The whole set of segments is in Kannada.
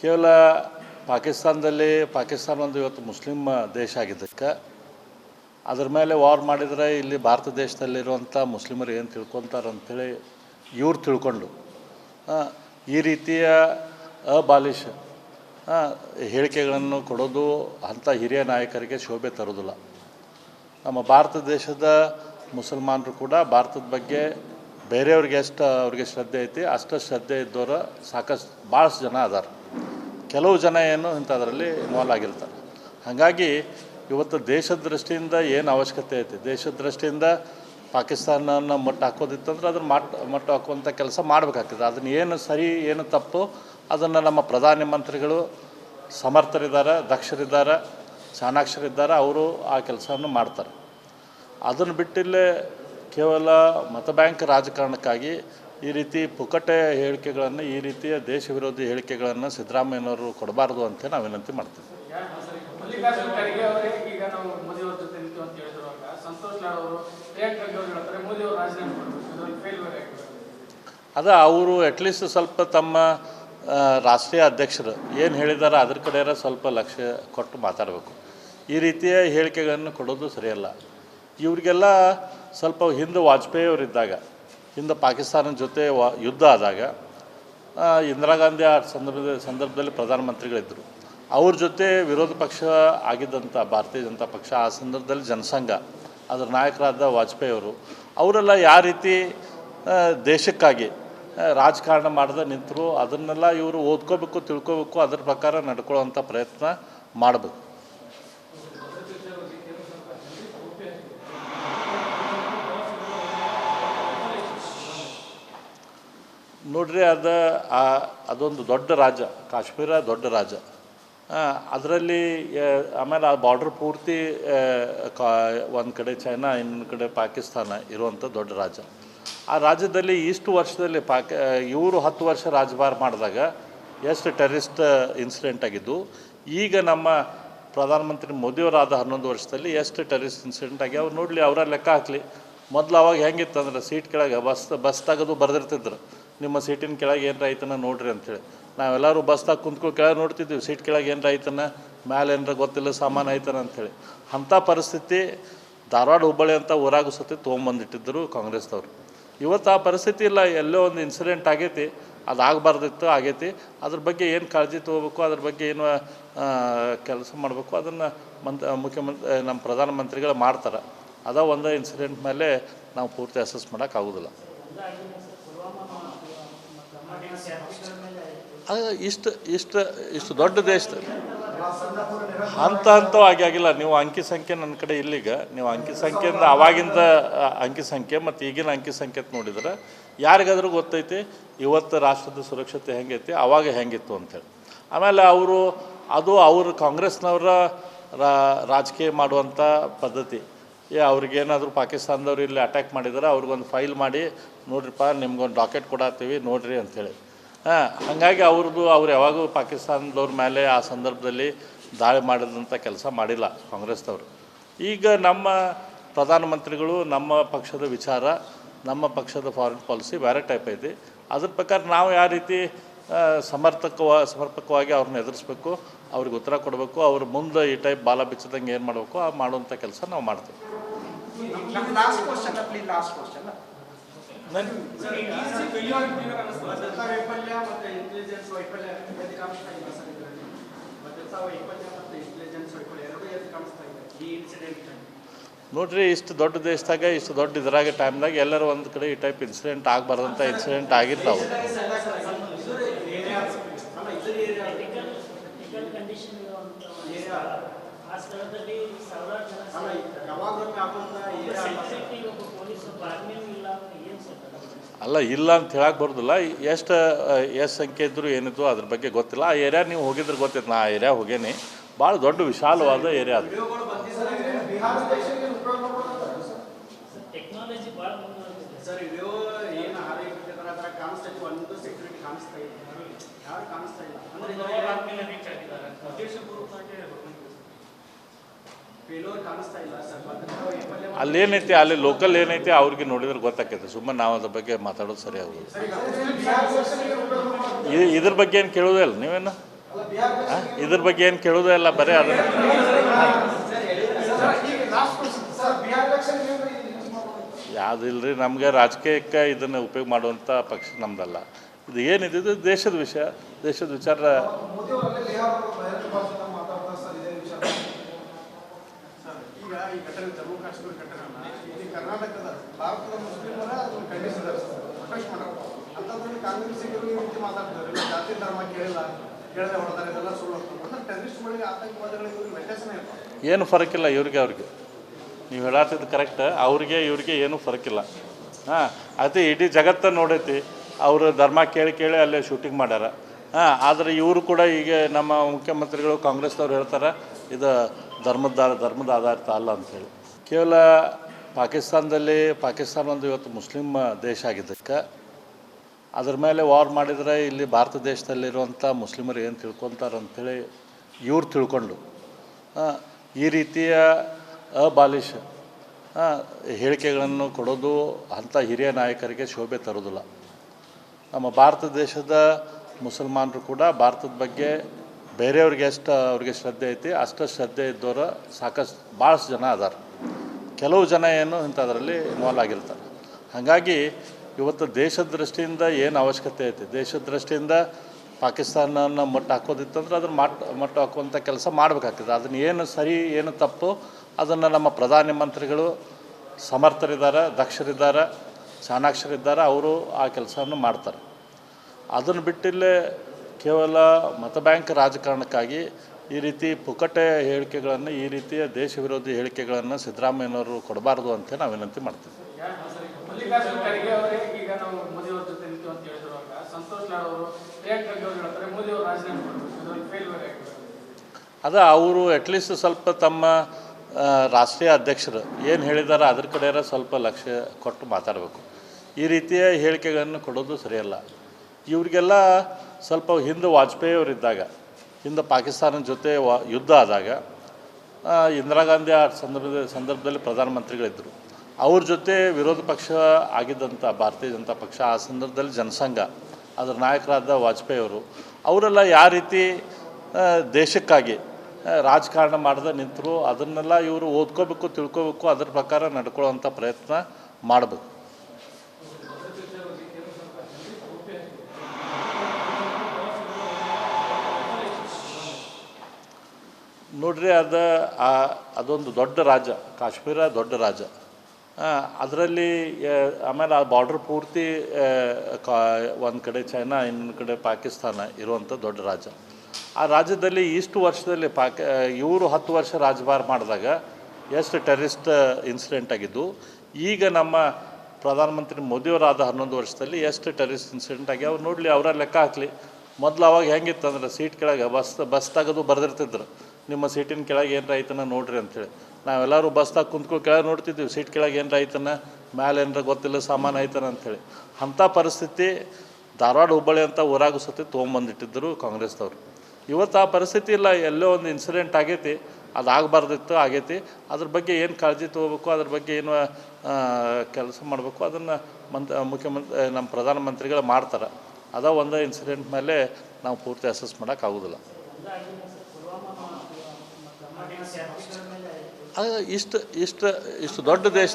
ಕೇವಲ ಪಾಕಿಸ್ತಾನದಲ್ಲಿ, ಪಾಕಿಸ್ತಾನ ಒಂದು ಇವತ್ತು ಮುಸ್ಲಿಂ ದೇಶ ಆಗಿದ್ದಕ್ಕೆ ಅದ್ರ ಮೇಲೆ ವಾರ್ ಮಾಡಿದರೆ ಇಲ್ಲಿ ಭಾರತ ದೇಶದಲ್ಲಿರುವಂಥ ಮುಸ್ಲಿಮರು ಏನು ತಿಳ್ಕೊತಾರೆ ಅಂಥೇಳಿ ಇವ್ರು ತಿಳ್ಕೊಂಡು ಈ ರೀತಿಯ ಅಬಾಲಿಷ್ ಹೇಳಿಕೆಗಳನ್ನು ಕೊಡೋದು ಅಂಥ ಹಿರಿಯ ನಾಯಕರಿಗೆ ಶೋಭೆ ತರೋದಿಲ್ಲ ನಮ್ಮ ಭಾರತ ದೇಶದ ಮುಸಲ್ಮಾನರು ಕೂಡ ಭಾರತದ ಬಗ್ಗೆ ಬೇರೆಯವ್ರಿಗೆ ಎಷ್ಟು ಅವ್ರಿಗೆ ಶ್ರದ್ಧೆ ಐತಿ, ಅಷ್ಟು ಶ್ರದ್ಧೆ ಇದ್ದವರು ಸಾಕಷ್ಟು ಭಾಳಷ್ಟು ಜನ ಅದಾರ. ಕೆಲವು ಜನ ಏನು ಇಂಥದ್ರಲ್ಲಿ ಇನ್ವಾಲ್ವ್ ಆಗಿರ್ತಾರೆ. ಹಾಗಾಗಿ ಇವತ್ತು ದೇಶದ ದೃಷ್ಟಿಯಿಂದ ಏನು ಅವಶ್ಯಕತೆ ಐತಿ? ದೇಶದ ದೃಷ್ಟಿಯಿಂದ ಪಾಕಿಸ್ತಾನನ ಮಟ್ಟ ಹಾಕೋದಿತ್ತಂದ್ರೆ ಅದನ್ನು ಮಟ್ಟ ಮಟ್ಟ ಹಾಕುವಂಥ ಕೆಲಸ ಮಾಡಬೇಕಾಗ್ತದೆ. ಅದನ್ನು ಏನು ಸರಿ, ಏನು ತಪ್ಪು, ಅದನ್ನು ನಮ್ಮ ಪ್ರಧಾನ ಮಂತ್ರಿಗಳು ಸಮರ್ಥರಿದ್ದಾರೆ, ದಕ್ಷರಿದ್ದಾರೆ, ಚಾಣಾಕ್ಷರಿದ್ದಾರೆ, ಅವರು ಆ ಕೆಲಸವನ್ನು ಮಾಡ್ತಾರೆ. ಅದನ್ನು ಬಿಟ್ಟಿಲ್ಲೇ ಕೇವಲ ಮತ ಬ್ಯಾಂಕ್ ರಾಜಕಾರಣಕ್ಕಾಗಿ ಈ ರೀತಿ ಪುಕಟೆ ಹೇಳಿಕೆಗಳನ್ನು ಈ ರೀತಿಯ ದೇಶ ವಿರೋಧಿ ಹೇಳಿಕೆಗಳನ್ನು ಸಿದ್ದರಾಮಯ್ಯನವರು ಕೊಡಬಾರ್ದು ಅಂತ ನಾವು ವಿನಂತಿ ಮಾಡ್ತೀವಿ. ಅದ ಅವರು ಅಟ್ಲೀಸ್ಟ್ ಸ್ವಲ್ಪ ತಮ್ಮ ರಾಷ್ಟ್ರೀಯ ಅಧ್ಯಕ್ಷರು ಏನು ಹೇಳಿದಾರೆ ಅದ್ರ ಕಡೆಯರ ಸ್ವಲ್ಪ ಲಕ್ಷ್ಯ ಕೊಟ್ಟು ಮಾತಾಡಬೇಕು. ಈ ರೀತಿಯ ಹೇಳಿಕೆಗಳನ್ನು ಕೊಡೋದು ಸರಿಯಲ್ಲ. ಇವರಿಗೆಲ್ಲ ಸ್ವಲ್ಪ ಹಿಂದೆ ವಾಜಪೇಯಿ ಅವರಿದ್ದಾಗ ಹಿಂದೆ ಪಾಕಿಸ್ತಾನದ ಜೊತೆ ಯುದ್ಧ ಆದಾಗ ಇಂದಿರಾ ಗಾಂಧಿ ಆ ಸಂದರ್ಭದ, ಸಂದರ್ಭದಲ್ಲಿ ಪ್ರಧಾನಮಂತ್ರಿಗಳಿದ್ದರು ಅವ್ರ ಜೊತೆ ವಿರೋಧ ಪಕ್ಷ ಆಗಿದ್ದಂಥ ಭಾರತೀಯ ಜನತಾ ಪಕ್ಷ ಆ ಸಂದರ್ಭದಲ್ಲಿ ಜನಸಂಘ, ಅದರ ನಾಯಕರಾದ ವಾಜಪೇಯಿ ಅವರು, ಅವರೆಲ್ಲ ಯಾವ ರೀತಿ ದೇಶಕ್ಕಾಗಿ ರಾಜಕಾರಣ ಮಾಡದೆ ನಿಂತರು, ಅದನ್ನೆಲ್ಲ ಇವರು ಓದ್ಕೋಬೇಕು, ತಿಳ್ಕೋಬೇಕು, ಅದ್ರ ಪ್ರಕಾರ ನಡ್ಕೊಳ್ಳೋವಂಥ ಪ್ರಯತ್ನ ಮಾಡಬೇಕು. ನೋಡ್ರಿ ಅದು ಆ ಅದೊಂದು ದೊಡ್ಡ ರಾಜ್ಯ ಕಾಶ್ಮೀರ ದೊಡ್ಡ ರಾಜ್ಯ ಅದರಲ್ಲಿ ಆಮೇಲೆ ಆ ಬಾರ್ಡ್ರ್ ಪೂರ್ತಿ ಕಾ, ಒಂದು ಕಡೆ ಚೈನಾ, ಇನ್ನೊಂದು ಕಡೆ ಪಾಕಿಸ್ತಾನ ಇರುವಂಥ ದೊಡ್ಡ ರಾಜ್ಯ ಆ ರಾಜ್ಯದಲ್ಲಿ ಇಷ್ಟು ವರ್ಷದಲ್ಲಿ ಪಾಕ ಇವರು ಹತ್ತು ವರ್ಷ ರಾಜಭಾರ ಮಾಡಿದಾಗ ಎಷ್ಟು ಟೆರರಿಸ್ಟ್ ಇನ್ಸಿಡೆಂಟ್ ಆಗಿದ್ದು, ಈಗ ನಮ್ಮ ಪ್ರಧಾನಮಂತ್ರಿ ಮೋದಿಯವರಾದ ಹನ್ನೊಂದು ವರ್ಷದಲ್ಲಿ ಎಷ್ಟು ಟೆರರಿಸ್ಟ್ ಇನ್ಸಿಡೆಂಟ್ ಆಗಿ, ಅವ್ರು ನೋಡಲಿ ಅವರ ಲೆಕ್ಕ ಹಾಕಲಿ. ಮೊದಲು ಅವಾಗ ಹೆಂಗಿತ್ತಂದ್ರೆ, ಸೀಟ್ ಕೆಳಗೆ ಬಸ್ ಬಸ್ದಾಗದು ಬರೆದಿರ್ತಿದ್ರು. ನಿಮ್ಮ ಸೀಟಿನ ಕೆಳಗೆ ಏನರ ಐತನ ನೋಡ್ರಿ ಅಂತೇಳಿ. ನಾವೆಲ್ಲರೂ ಬಸ್ದಾಗ ಕುಂತ್ಕೊಂಡು ಕೆಳಗೆ ನೋಡ್ತಿದ್ದೀವಿ ಸೀಟ್ ಕೆಳಗೆ ಏನರ ಐತನ ಮ್ಯಾಲೆ ಏನರ ಗೊತ್ತಿಲ್ಲ, ಸಾಮಾನು ಐತನ ಅಂಥೇಳಿ ಅಂಥ ಪರಿಸ್ಥಿತಿ ಧಾರವಾಡ ಹುಬ್ಬಳ್ಳಿ ಅಂತ ಊರಾಗ ಸತಿ ತೊಗೊಂಬಂದಿಟ್ಟಿದ್ದರು ಕಾಂಗ್ರೆಸ್ದವ್ರು. ಇವತ್ತು ಆ ಪರಿಸ್ಥಿತಿ ಇಲ್ಲ, ಎಲ್ಲೋ ಒಂದು ಇನ್ಸಿಡೆಂಟ್ ಆಗೈತಿ, ಅದು ಆಗಬಾರ್ದಿತ್ತು, ಆಗೈತಿ. ಅದ್ರ ಬಗ್ಗೆ ಏನು ಕಾಳಜಿ ತೊಗೋಬೇಕು, ಅದ್ರ ಬಗ್ಗೆ ಏನು ಕೆಲಸ ಮಾಡಬೇಕು, ಅದನ್ನು ಮಂತ್ ಮುಖ್ಯಮಂತ್ರಿ ನಮ್ಮ ಪ್ರಧಾನಮಂತ್ರಿಗಳು ಮಾಡ್ತಾರೆ. ಅದ ಒಂದು ಇನ್ಸಿಡೆಂಟ್ ಮೇಲೆ ನಾವು ಪೂರ್ತಿ ಅಸೆಸ್ ಮಾಡೋಕ್ಕಾಗೋದಿಲ್ಲ ಇಷ್ಟು ಇಷ್ಟು ಇಷ್ಟು ದೊಡ್ಡ ದೇಶ ಹಂತ ಹಂತವಾಗಿ ಆಗಿಲ್ಲ. ನೀವು ಅಂಕಿ ಸಂಖ್ಯೆ ನನ್ನ ಕಡೆ ಇಲ್ಲಿಗ. ನೀವು ಅಂಕಿ ಸಂಖ್ಯೆಯಿಂದ ಅವಾಗಿಂದ ಅಂಕಿ ಸಂಖ್ಯೆ ಮತ್ತು ಈಗಿನ ಅಂಕಿ ಸಂಖ್ಯೆ ನೋಡಿದ್ರೆ ಯಾರಿಗಾದ್ರೂ ಗೊತ್ತೈತಿ, ಇವತ್ತು ರಾಷ್ಟ್ರದ ಸುರಕ್ಷತೆ ಹೆಂಗೈತಿ, ಅವಾಗ ಹೆಂಗಿತ್ತು ಅಂತೇಳಿ ಆಮೇಲೆ ಅವರು, ಅದು ಅವರು ಕಾಂಗ್ರೆಸ್ನವರ ರಾಜಕೀಯ ಮಾಡುವಂಥ ಪದ್ಧತಿ. ಏ, ಅವ್ರಿಗೇನಾದರೂ ಪಾಕಿಸ್ತಾನದವ್ರು ಇಲ್ಲಿ ಅಟ್ಯಾಕ್ ಮಾಡಿದ್ರೆ, ಅವ್ರಿಗೊಂದು ಫೈಲ್ ಮಾಡಿ, ನೋಡ್ರಿಪ್ಪ, ನಿಮ್ಗೊಂದು ರಾಕೆಟ್ ಕೊಡತ್ತೀವಿ, ನೋಡ್ರಿ ಅಂಥೇಳಿ ಹಾಂ, ಹಾಗಾಗಿ ಅವ್ರದ್ದು, ಅವ್ರು ಯಾವಾಗೂ ಪಾಕಿಸ್ತಾನದವ್ರ ಮೇಲೆ ಆ ಸಂದರ್ಭದಲ್ಲಿ ದಾಳಿ ಮಾಡಿದಂಥ ಕೆಲಸ ಮಾಡಿಲ್ಲ ಕಾಂಗ್ರೆಸ್ನವರು ಈಗ ನಮ್ಮ ಪ್ರಧಾನಮಂತ್ರಿಗಳು, ನಮ್ಮ ಪಕ್ಷದ ವಿಚಾರ, ನಮ್ಮ ಪಕ್ಷದ ಫಾರಿನ್ ಪಾಲಿಸಿ ಬೇರೆ ಟೈಪ್ ಐತಿ. ಅದ್ರ ಪ್ರಕಾರ ನಾವು ಯಾವ ರೀತಿ ಸಮರ್ಥಕವಾ, ಸಮರ್ಪಕವಾಗಿ ಅವ್ರನ್ನ ಎದುರಿಸ್ಬೇಕು, ಅವ್ರಿಗೆ ಉತ್ತರ ಕೊಡಬೇಕು, ಅವ್ರ ಮುಂದೆ ಈ ಟೈಪ್ ಬಾಲ ಬಿಚ್ಚದಂಗೆ ಏನು ಮಾಡಬೇಕು, ಆ ಮಾಡುವಂಥ ಕೆಲಸ ನಾವು ಮಾಡ್ತೀವಿ. ನೋಡ್ರಿ, ಇಷ್ಟು ದೊಡ್ಡ ದೇಶದಾಗ, ಇಷ್ಟು ದೊಡ್ಡ ಇದ್ರಾಗ ಟೈಮ್ದಾಗ ಎಲ್ಲರೂ ಒಂದು ಕಡೆ ಈ ಟೈಪ್ ಇನ್ಸಿಡೆಂಟ್ ಆಗಬಾರ್ದಂಥ ಇನ್ಸಿಡೆಂಟ್ ಆಗಿರ್ತಾವೆ ಕ್ರಿಟಿಕಲ್ ಕಂಡೀಷನ್ ಇರುವಂತ ಆ ಸ್ಥಳದಲ್ಲಿ ಸಾವಿರಾರು ಜನ ಅಲ್ಲ ಯಾವಾಗಲೂ ಹಾಕೊಂಡ ಸೆಕ್ಯೂರಿಟಿ ಒಬ್ಬ ಪೊಲೀಸ್ ಒಬ್ಬ ಆರ್ಮಿನೂ ಇಲ್ಲ ಅಂದ್ರೆ ಏನು ಸರ್ ಅಲ್ಲ, ಇಲ್ಲ ಅಂತ ಹೇಳಕ್ಕೆ ಬರೋದಿಲ್ಲ. ಎಷ್ಟು ಎಷ್ಟು ಸಂಖ್ಯೆ ಇದ್ದರೂ ಏನಿದ್ರು ಅದ್ರ ಬಗ್ಗೆ ಗೊತ್ತಿಲ್ಲ. ಆ ಏರಿಯಾ ನೀವು ಹೋಗಿದ್ರೆ ಗೊತ್ತಿತ್ತು. ನಾ ಆ ಏರಿಯಾ ಹೋಗೇನಿ. ಭಾಳ ದೊಡ್ಡ ವಿಶಾಲವಾದ ಏರಿಯಾ ಅದು ಟೆಕ್ನಾಲಜಿ ಭಾಳ ಮುಂದುವರೆದಿದೆ ಸರ್ ಇದು ಏನು ಹಾರಿ ಬಿಟ್ಟಿದ್ದಾರೆ ಅದರ ಕಾಣಿಸ್ತಾ ಇತ್ತು ಒಂದು ಸೆಕ್ಯೂರಿಟಿ ಕಾಣಿಸ್ತಾ ಇಲ್ಲ ಯಾರು ಕಾಣಿಸ್ತಾ ಇಲ್ಲ ಅಂದ್ರೆ ಅಂದ್ರೆ ಆದ್ಮೇಲೆ ರೀಚ್ ಆಗಿದ್ದಾರೆ ಉದ್ದೇಶಪೂರ್ವಕವಾಗಿ ಫೇಲ್ಯೂರ್ ಕಾಣಿಸ್ತಾ ಇಲ್ಲ ಸರ್ ಭದ್ರತಾ ವೈಫಲ್ಯ ಅಲ್ಲೇನೈತಿ ಅಲ್ಲಿ ಲೋಕಲ್ ಏನೈತಿ? ಅವ್ರಿಗೆ ನೋಡಿದ್ರೆ ಗೊತ್ತಾಕೈತೆ ಸುಮ್ಮನೆ ನಾವು ಅದ್ರ ಬಗ್ಗೆ ಮಾತಾಡೋದು ಸರಿ ಆಗೋದು. ಇದ್ರ ಬಗ್ಗೆ ಏನು ಕೇಳೋದೇ ಇಲ್ಲ ನೀವೇನು? ಇದ್ರ ಬಗ್ಗೆ ಏನು ಕೇಳೋದೇ ಇಲ್ಲ ಬರೀ ಅದನ್ನ ಯಾವುದಿಲ್ಲರಿ ನಮಗೆ ರಾಜಕೀಯಕ್ಕೆ ಇದನ್ನು ಉಪಯೋಗ ಮಾಡುವಂಥ ಪಕ್ಷ ನಮ್ದಲ್ಲ. ಇದು ಏನಿದೆ? ಇದು ದೇಶದ ವಿಷಯ. ದೇಶದ ವಿಚಾರ ಈಗ ಈ ಘಟನೆ ಜಮ್ಮು ಕಾಶ್ಮೀರ ಘಟನೆಯನ್ನ ಇಲ್ಲಿ ಕರ್ನಾಟಕದ ಭಾರತದ ಮುಸ್ಲಿಮರ ಅದನ್ನು ಖಂಡಿಸಿದ್ದಾರೆ. ಸರ್ ಪ್ರೊಟೆಸ್ಟ್ ಮಾಡೋರು ಅಂತಂದ್ರೆ ಕಾಂಗ್ರೆಸ್ಸಿಗರು ಈ ರೀತಿ ಮಾತಾಡ್ತಾರೆ ಜಾತಿ ಧರ್ಮ ಕೇಳಿಲ್ಲ, ಕೇಳದೆ ಹೊಡೆದಾರೆ ಇದೆಲ್ಲ ಸುಳ್ಳು ಅಂದ್ರೆ ಟೆರರಿಸ್ಟ್ಗಳಿಗೆ ಆತಂಕವಾದಿಗಳಿಗೆ ವ್ಯತ್ಯಾಸನೇ ಇಲ್ಲ. ಏನು ಫರಕಿಲ್ಲ ಇವ್ರಿಗೆ ಅವ್ರಿಗೆ. ನೀವು ಹೇಳತ್ತಿದ್ದು ಕರೆಕ್ಟ್ ಅವ್ರಿಗೆ, ಇವ್ರಿಗೆ ಏನೂ ಫರಕಿಲ್ಲ ಹಾಂ, ಅದೇ ಇಡೀ ಜಗತ್ತ ನೋಡೈತಿ, ಅವರು ಧರ್ಮ ಕೇಳಿ ಕೇಳಿ ಅಲ್ಲೇ ಶೂಟಿಂಗ್ ಮಾಡ್ಯಾರ. ಹಾಂ, ಆದರೆ ಇವರು ಕೂಡ ಈಗ ನಮ್ಮ ಮುಖ್ಯಮಂತ್ರಿಗಳು ಕಾಂಗ್ರೆಸ್ನವ್ರು ಹೇಳ್ತಾರೆ, ಇದು ಧರ್ಮದ ಧರ್ಮದ ಆಧಾರಿತ ಅಲ್ಲ ಅಂಥೇಳಿ ಕೇವಲ ಪಾಕಿಸ್ತಾನದಲ್ಲಿ ಪಾಕಿಸ್ತಾನ ಒಂದು ಇವತ್ತು ಮುಸ್ಲಿಂ ದೇಶ ಆಗಿದ್ದಕ್ಕೆ ಅದ್ರ ಮೇಲೆ ವಾರ್ ಮಾಡಿದರೆ ಇಲ್ಲಿ ಭಾರತ ದೇಶದಲ್ಲಿರುವಂಥ ಮುಸ್ಲಿಮರು ಏನು ತಿಳ್ಕೊತಾರೆ ಅಂಥೇಳಿ ಇವ್ರು ತಿಳ್ಕೊಂಡು ಈ ರೀತಿಯ ಅಬಾಲಿಷ್ ಹೇಳಿಕೆಗಳನ್ನು ಕೊಡೋದು ಅಂಥ ಹಿರಿಯ ನಾಯಕರಿಗೆ ಶೋಭೆ ತರೋದಿಲ್ಲ ನಮ್ಮ ಭಾರತ ದೇಶದ ಮುಸಲ್ಮಾನರು ಕೂಡ ಭಾರತದ ಬಗ್ಗೆ ಬೇರೆಯವ್ರಿಗೆ ಎಷ್ಟು ಅವ್ರಿಗೆ ಶ್ರದ್ಧೆ ಐತಿ, ಅಷ್ಟು ಶ್ರದ್ಧೆ ಇದ್ದವರು ಸಾಕಷ್ಟು ಭಾಳಷ್ಟು ಜನ ಅದಾರ. ಕೆಲವು ಜನ ಏನು ಇಂಥದ್ರಲ್ಲಿ ಇನ್ವಾಲ್ವ್ ಆಗಿರ್ತಾರೆ. ಹಾಗಾಗಿ ಇವತ್ತು ದೇಶದ ದೃಷ್ಟಿಯಿಂದ ಏನು ಅವಶ್ಯಕತೆ ಐತಿ? ದೇಶದ ದೃಷ್ಟಿಯಿಂದ ಪಾಕಿಸ್ತಾನನ ಮಟ್ಟ ಹಾಕೋದಿತ್ತಂದ್ರೆ ಅದನ್ನು ಮಟ್ಟ ಮಟ್ಟ ಹಾಕುವಂಥ ಕೆಲಸ ಮಾಡಬೇಕಾಗ್ತದೆ. ಅದನ್ನು ಏನು ಸರಿ, ಏನು ತಪ್ಪು, ಅದನ್ನು ನಮ್ಮ ಪ್ರಧಾನಿ ಮಂತ್ರಿಗಳು ಸಮರ್ಥರಿದ್ದಾರೆ, ದಕ್ಷರಿದ್ದಾರೆ, ಚಾಣಾಕ್ಷರಿದ್ದಾರೆ, ಅವರು ಆ ಕೆಲಸವನ್ನು ಮಾಡ್ತಾರೆ. ಅದನ್ನು ಬಿಟ್ಟಿಲ್ಲೇ ಕೇವಲ ಮತ ಬ್ಯಾಂಕ್ ರಾಜಕಾರಣಕ್ಕಾಗಿ ಈ ರೀತಿ ಪುಕಟೆ ಹೇಳಿಕೆಗಳನ್ನು ಈ ರೀತಿಯ ದೇಶ ವಿರೋಧಿ ಹೇಳಿಕೆಗಳನ್ನು ಸಿದ್ದರಾಮಯ್ಯನವರು ಕೊಡಬಾರ್ದು ಅಂತ ನಾವು ವಿನಂತಿ ಮಾಡ್ತೀವಿ ಅದ ಅವರು ಅಟ್ಲೀಸ್ಟ್ ಸ್ವಲ್ಪ ತಮ್ಮ ರಾಷ್ಟ್ರೀಯ ಅಧ್ಯಕ್ಷರು ಏನು ಹೇಳಿದಾರೆ ಅದ್ರ ಕಡೆಯರ ಸ್ವಲ್ಪ ಲಕ್ಷ್ಯ ಕೊಟ್ಟು ಮಾತಾಡಬೇಕು. ಈ ರೀತಿಯ ಹೇಳಿಕೆಗಳನ್ನು ಕೊಡೋದು ಸರಿಯಲ್ಲ. ಇವ್ರಿಗೆಲ್ಲ ಸ್ವಲ್ಪ ಹಿಂದೆ ವಾಜಪೇಯಿ ಅವರಿದ್ದಾಗ ಹಿಂದೆ ಪಾಕಿಸ್ತಾನದ ಜೊತೆ ವಾ, ಯುದ್ಧ ಆದಾಗ ಇಂದಿರಾ ಗಾಂಧಿ ಆ ಸಂದರ್ಭದ, ಸಂದರ್ಭದಲ್ಲಿ ಪ್ರಧಾನಮಂತ್ರಿಗಳಿದ್ದರು ಅವ್ರ ಜೊತೆ ವಿರೋಧ ಪಕ್ಷ ಆಗಿದ್ದಂಥ ಭಾರತೀಯ ಜನತಾ ಪಕ್ಷ, ಆ ಸಂದರ್ಭದಲ್ಲಿ ಜನಸಂಘ, ಅದರ ನಾಯಕರಾದ ವಾಜಪೇಯಿ ಅವರು ಅವರೆಲ್ಲ ಯಾವ ರೀತಿ ದೇಶಕ್ಕಾಗಿ ರಾಜಕಾರಣ ಮಾಡದೆ ನಿಂತರು, ಅದನ್ನೆಲ್ಲ ಇವರು ಓದ್ಕೋಬೇಕು, ತಿಳ್ಕೋಬೇಕು, ಅದ್ರ ಪ್ರಕಾರ ನಡ್ಕೊಳ್ಳೋವಂಥ ಪ್ರಯತ್ನ ಮಾಡಬೇಕು. ನೋಡ್ರಿ ಅದು ಆ ಅದೊಂದು ದೊಡ್ಡ ರಾಜ್ಯ ಕಾಶ್ಮೀರ ದೊಡ್ಡ ರಾಜ್ಯ ಅದರಲ್ಲಿ ಆಮೇಲೆ ಆ ಬಾರ್ಡ್ರ್ ಪೂರ್ತಿ ಕಾ, ಒಂದು ಕಡೆ ಚೈನಾ, ಇನ್ನೊಂದು ಕಡೆ ಪಾಕಿಸ್ತಾನ ಇರುವಂಥ ದೊಡ್ಡ ರಾಜ್ಯ ಆ ರಾಜ್ಯದಲ್ಲಿ ಇಷ್ಟು ವರ್ಷದಲ್ಲಿ ಪಾಕ ಇವರು ಹತ್ತು ವರ್ಷ ರಾಜಭಾರ ಮಾಡಿದಾಗ ಎಷ್ಟು ಟೆರರಿಸ್ಟ್ ಇನ್ಸಿಡೆಂಟ್ ಆಗಿದ್ದು, ಈಗ ನಮ್ಮ ಪ್ರಧಾನಮಂತ್ರಿ ಮೋದಿಯವರಾದ ಹನ್ನೊಂದು ವರ್ಷದಲ್ಲಿ ಎಷ್ಟು ಟೆರರಿಸ್ಟ್ ಇನ್ಸಿಡೆಂಟ್ ಆಗಿ ಅವ್ರು ನೋಡಲಿ, ಅವರ ಲೆಕ್ಕ ಹಾಕಲಿ. ಮೊದಲು ಅವಾಗ ಹೆಂಗಿತ್ತಂದ್ರೆ, ಸೀಟ್ ಕೆಳಗೆ ಬಸ್ ಬಸ್ ತೆಗೆದು ಬರೆದಿರ್ತಿದ್ರು. ನಿಮ್ಮ ಸೀಟಿನ ಕೆಳಗೆ ಏನರ ಐತನ ನೋಡ್ರಿ ಅಂತೇಳಿ. ನಾವೆಲ್ಲರೂ ಬಸ್ದಾಗ ಕುಂತ್ಕೊಂಡು ಕೆಳಗೆ ನೋಡ್ತಿದ್ದೀವಿ ಸೀಟ್ ಕೆಳಗೆ ಏನರ ಐತನ ಮ್ಯಾಲೆ ಏನರ ಗೊತ್ತಿಲ್ಲ, ಸಾಮಾನು ಐತನ ಅಂಥೇಳಿ ಅಂಥ ಪರಿಸ್ಥಿತಿ ಧಾರವಾಡ ಹುಬ್ಬಳ್ಳಿ ಅಂತ ಊರಾಗ ಸತಿ ತೊಗೊಂಬಂದಿಟ್ಟಿದ್ದರು ಕಾಂಗ್ರೆಸ್ದವ್ರು. ಇವತ್ತು ಆ ಪರಿಸ್ಥಿತಿ ಇಲ್ಲ, ಎಲ್ಲೋ ಒಂದು ಇನ್ಸಿಡೆಂಟ್ ಆಗೈತಿ ಅದು ಆಗಬಾರ್ದಿತ್ತು ಆಗೈತಿ. ಅದ್ರ ಬಗ್ಗೆ ಏನು ಕಾಳಜಿ ತೊಗೋಬೇಕು, ಅದ್ರ ಬಗ್ಗೆ ಏನು ಕೆಲಸ ಮಾಡಬೇಕು, ಅದನ್ನು ಮಂತ್, ಮುಖ್ಯಮಂತ್ರಿ ನಮ್ಮ ಪ್ರಧಾನಮಂತ್ರಿಗಳು ಮಾಡ್ತಾರೆ. ಅದ ಒಂದು ಇನ್ಸಿಡೆಂಟ್ ಮೇಲೆ ನಾವು ಪೂರ್ತಿ ಅಸೆಸ್ ಮಾಡೋಕ್ಕಾಗೋದಿಲ್ಲ ಇಷ್ಟು ಇಷ್ಟು ಇಷ್ಟು ದೊಡ್ಡ ದೇಶ.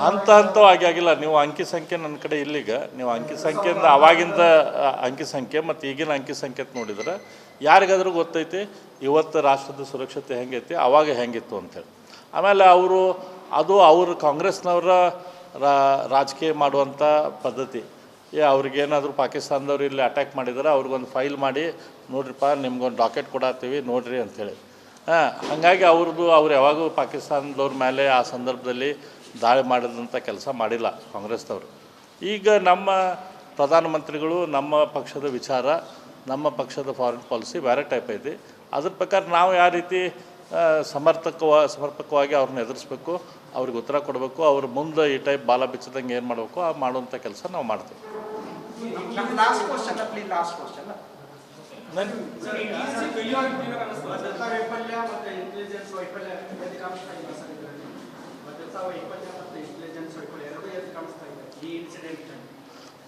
ಹಂತ ಹಂತವಾಗಿ ಆಗಿಲ್ಲ. ನೀವು ಅಂಕಿ ಸಂಖ್ಯೆ ನನ್ನ ಕಡೆ ಇಲ್ಲಿಗ. ನೀವು ಅಂಕಿ ಸಂಖ್ಯೆಯಿಂದ ಅವಾಗಿಂದ ಅಂಕಿ ಸಂಖ್ಯೆ ಮತ್ತು ಈಗಿನ ಅಂಕಿ ಸಂಖ್ಯೆ ನೋಡಿದ್ರೆ ಯಾರಿಗಾದ್ರೂ ಗೊತ್ತೈತಿ, ಇವತ್ತು ರಾಷ್ಟ್ರದ ಸುರಕ್ಷತೆ ಹೆಂಗೈತಿ, ಅವಾಗ ಹೆಂಗಿತ್ತು ಅಂತೇಳಿ ಆಮೇಲೆ ಅವರು, ಅದು ಅವರು ಕಾಂಗ್ರೆಸ್ನವರ ರಾಜಕೀಯ ಮಾಡುವಂಥ ಪದ್ಧತಿ. ಏ, ಅವ್ರಿಗೇನಾದರೂ ಪಾಕಿಸ್ತಾನದವ್ರು ಇಲ್ಲಿ ಅಟ್ಯಾಕ್ ಮಾಡಿದ್ರೆ, ಅವ್ರಿಗೊಂದು ಫೈಲ್ ಮಾಡಿ, ನೋಡ್ರಿಪ್ಪ, ನಿಮ್ಗೊಂದು ಡಾಕೆಟ್ ಕೊಡತ್ತೀವಿ, ನೋಡ್ರಿ ಅಂಥೇಳಿ ಹಾಗಾಗಿ ಅವ್ರದ್ದು ಅವ್ರು ಯಾವಾಗೂ ಪಾಕಿಸ್ತಾನದವ್ರ ಮೇಲೆ ಆ ಸಂದರ್ಭದಲ್ಲಿ ದಾಳಿ ಮಾಡಿದಂಥ ಕೆಲಸ ಮಾಡಿಲ್ಲ ಕಾಂಗ್ರೆಸ್ನವರು. ಈಗ ನಮ್ಮ ಪ್ರಧಾನಮಂತ್ರಿಗಳು, ನಮ್ಮ ಪಕ್ಷದ ವಿಚಾರ, ನಮ್ಮ ಪಕ್ಷದ ಫಾರಿನ್ ಪಾಲಿಸಿ ಬೇರೆ ಟೈಪ್ ಐತಿ. ಅದ್ರ ಪ್ರಕಾರ ನಾವು ಯಾವ ರೀತಿ ಸಮರ್ಥಕವಾ, ಸಮರ್ಪಕವಾಗಿ ಅವ್ರನ್ನ ಎದುರಿಸ್ಬೇಕು, ಅವ್ರಿಗೆ ಉತ್ತರ ಕೊಡಬೇಕು, ಅವ್ರ ಮುಂದೆ ಈ ಟೈಪ್ ಬಾಲ ಬಿಚ್ಚದಂಗೆ ಏನು ಮಾಡಬೇಕು, ಆ ಮಾಡುವಂಥ ಕೆಲಸ ನಾವು ಮಾಡ್ತೀವಿ. ವೈಫಲ್ಯ ಮತ್ತು ಇಂಟೆಲಿಜೆನ್ಸ್ ವೈಫಲ್ಯ ಎದ್ದು ಕಾಣಿಸ್ತಾ ಇಲ್ಲ ಸರ್ ಇದರಲ್ಲಿ? ಭದ್ರತಾ ವೈಫಲ್ಯ ಮತ್ತು ಇಂಟೆಲಿಜೆನ್ಸ್ ವೈಫಲ್ಯ ಎರಡೂ ಎದ್ದು ಕಾಣಿಸ್ತಾ ಇದೆ ಈ ಇನ್ಸಿಡೆಂಟ್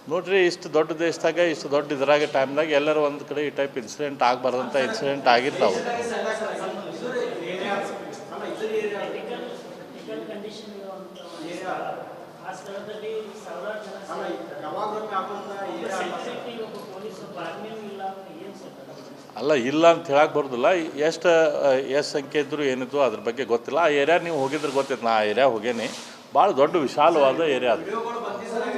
ನೋಡ್ರಿ ಇಷ್ಟು ದೊಡ್ಡ ದೇಶದಾಗ ಇಷ್ಟು ದೊಡ್ಡ ಇದ್ರಾಗ ಟೈಮ್ದಾಗ ಎಲ್ಲರೂ ಒಂದು ಕಡೆ ಈ ಟೈಪ್ ಇನ್ಸಿಡೆಂಟ್ ಆಗಬಾರ್ದಂಥ ಇನ್ಸಿಡೆಂಟ್ ಆಗಿರ್ತಾವೆ ಕ್ರಿಟಿಕಲ್ ಕಂಡೀಷನ್ ಇರುವಂತ ಆ ಸ್ಥಳದಲ್ಲಿ ಸಾವಿರಾರು ಜನ ಅಲ್ಲ ಯಾವಾಗಲೂ ಹಾಕೊಂಡ ಏರಿಯಾ ಅಲ್ಲ ಸರ್. ಸೆಕ್ಯೂರಿಟಿ ಒಬ್ಬ ಪೊಲೀಸ್ ಒಬ್ಬ ಆರ್ಮಿನೂ ಇಲ್ಲ ಅಂದ್ರೆ ಏನು ಸರ್ ಅಲ್ಲ ಇಲ್ಲ ಅಂತ ಹೇಳಕ್ಕೆ ಬರೋದಿಲ್ಲ. ಎಷ್ಟು ಎಷ್ಟು ಸಂಖ್ಯೆ ಇದ್ದರೂ ಏನಿದ್ರು ಅದ್ರ ಬಗ್ಗೆ ಗೊತ್ತಿಲ್ಲ. ಆ ಏರಿಯಾ ನೀವು ಹೋಗಿದ್ರೆ ಗೊತ್ತಿತ್ತು. ನಾ ಆ ಏರಿಯಾ ಹೋಗೇನಿ. ಭಾಳ ದೊಡ್ಡ ವಿಶಾಲವಾದ ಏರಿಯಾ ಅದು. ವಿಡಿಯೋಗಳು ಬಂದಿದ್ದಾರೆ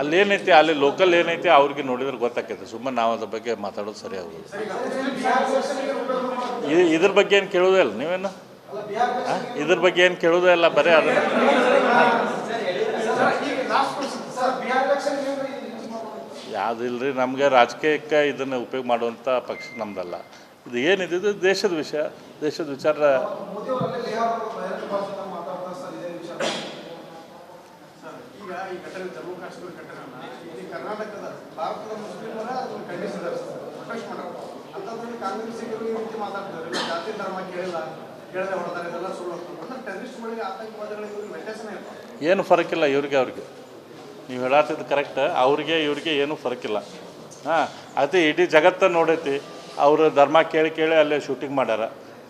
ಅಲ್ಲೇನೈತಿ ಅಲ್ಲಿ ಲೋಕಲ್ ಏನೈತಿ? ಅವ್ರಿಗೆ ನೋಡಿದ್ರೆ ಗೊತ್ತಾಕೈತೆ ಸುಮ್ಮನೆ ನಾವು ಅದ್ರ ಬಗ್ಗೆ ಮಾತಾಡೋದು ಸರಿ ಆಗೋದು. ಇದ್ರ ಬಗ್ಗೆ ಏನು ಕೇಳೋದೇ ಇಲ್ಲ ನೀವೇನು? ಇದ್ರ ಬಗ್ಗೆ ಏನು ಕೇಳೋದೇ ಇಲ್ಲ ಬರೀ ಅದನ್ನು. ಯಾವ್ದು ಇಲ್ರಿ ನಮಗೆ ರಾಜಕೀಯಕ್ಕೆ ಇದನ್ನು ಉಪಯೋಗ ಮಾಡುವಂಥ ಪಕ್ಷ ನಮ್ದಲ್ಲ. ಇದು ಏನಿದೆ? ಇದು ದೇಶದ ವಿಷಯ. ದೇಶದ ವಿಚಾರ ಮೋದಿ ಅವರಲ್ಲೇ ಬಿಹಾರ ಬಹಿರಂಗ ಭಾಷಣ ಮಾತಾಡ್ತಾರೆ ಸರ್ ಇದೇ ವಿಚಾರ ಸರ್ ಈಗ ಈ ಘಟನೆ ಜಮ್ಮು ಕಾಶ್ಮೀರ ಘಟನೆನ ಇಲ್ಲಿ ಕರ್ನಾಟಕದ ಭಾರತದ ಮುಸ್ಲಿಮರ ಅದನ್ನು ಖಂಡಿಸಿದ್ದಾರೆ ಪ್ರೊಟೆಸ್ಟ್ ಮಾಡ್ಯಾರ ಅಂಥದ್ರಲ್ಲಿ ಕಾಂಗ್ರೆಸ್ಸಿಗರು ಈ ರೀತಿ ಮಾತಾಡ್ತಾರೆ ಇಲ್ಲ ಜಾತಿ ಧರ್ಮ ಕೇಳಿಲ್ಲ, ಕೇಳದೆ ಹೊಡೆದಾರೆ ಇದೆಲ್ಲ ಸುಳ್ಳು ಅಂತ. ಅಂದ್ರೆ ಟೆರರಿಸ್ಟ್ಗಳಿಗೆ ಆತಂಕವಾದಿಗಳಿಗೆ ಇವ್ರಿಗೆ ವ್ಯತ್ಯಾಸನೇ ಇಲ್ಲ. ಏನು ಫರಕಿಲ್ಲ ಇವ್ರಿಗೆ ಅವ್ರಿಗೆ. ನೀವು ಹೇಳತ್ತಿದ್ದು ಕರೆಕ್ಟ್ ಅವ್ರಿಗೆ, ಇವ್ರಿಗೆ ಏನೂ ಫರಕಿಲ್ಲ. ಹಾಂ, ಅದೇ ಇಡೀ ಜಗತ್ತ ನೋಡೈತಿ. ಅವರು ಧರ್ಮ ಕೇಳಿ ಕೇಳಿ ಅಲ್ಲೇ ಶೂಟಿಂಗ್ ಮಾಡ್ಯಾರ.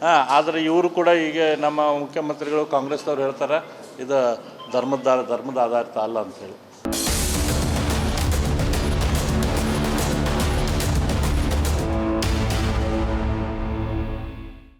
ಹಾಂ, ಆದರೆ ಇವರು ಕೂಡ ಈಗ ನಮ್ಮ ಮುಖ್ಯಮಂತ್ರಿಗಳು ಕಾಂಗ್ರೆಸ್ನವ್ರು ಹೇಳ್ತಾರೆ, ಇದು ಧರ್ಮದ ಧರ್ಮದ ಆಧಾರಿತ ಅಲ್ಲ ಅಂತೇಳಿ